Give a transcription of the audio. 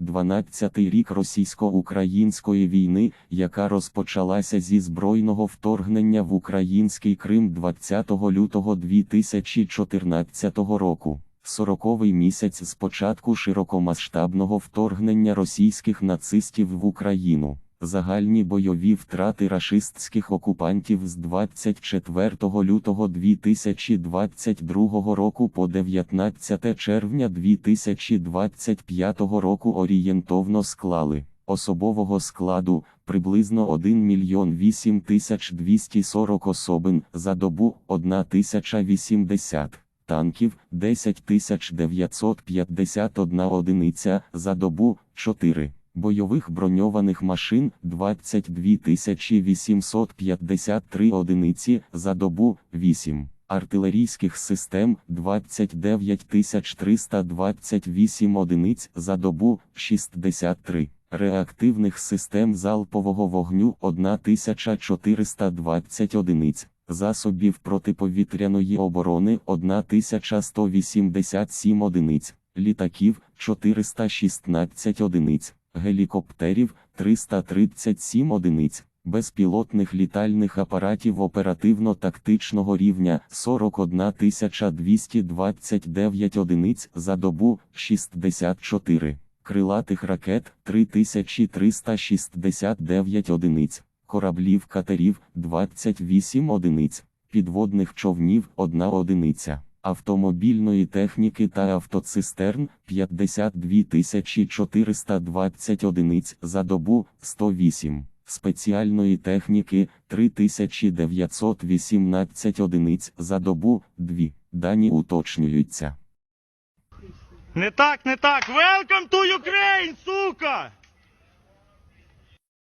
12-й рік російсько-української війни, яка розпочалася зі збройного вторгнення в український Крим 20 лютого 2014 року. Сороковий місяць з початку широкомасштабного вторгнення російських нацистів в Україну. Загальні бойові втрати рашистських окупантів з 24 лютого 2022 року по 19 червня 2025 року орієнтовно склали особового складу приблизно 1 мільйон 8 тисяч 240 особин за добу 1 тисяча 80 танків 10 тисяч 951 одиниця за добу 4. Бойових броньованих машин 22 853 одиниці за добу 8. Артилерійських систем 29 328 одиниць за добу 63. Реактивних систем залпового вогню 1420 одиниць. Засобів протиповітряної оборони 1187 одиниць, літаків 416 одиниць, гелікоптерів 337 одиниць, безпілотних літальних апаратів оперативно-тактичного рівня 41 229 одиниць за добу 64, крилатих ракет 3369 одиниць. Кораблів катерів 28 одиниць, підводних човнів 1 одиниця, автомобільної техніки та автоцистерн 52 420 одиниць за добу 108, спеціальної техніки 3918 одиниць за добу 2. Дані уточнюються. Не так, не так. Welcome to Ukraine!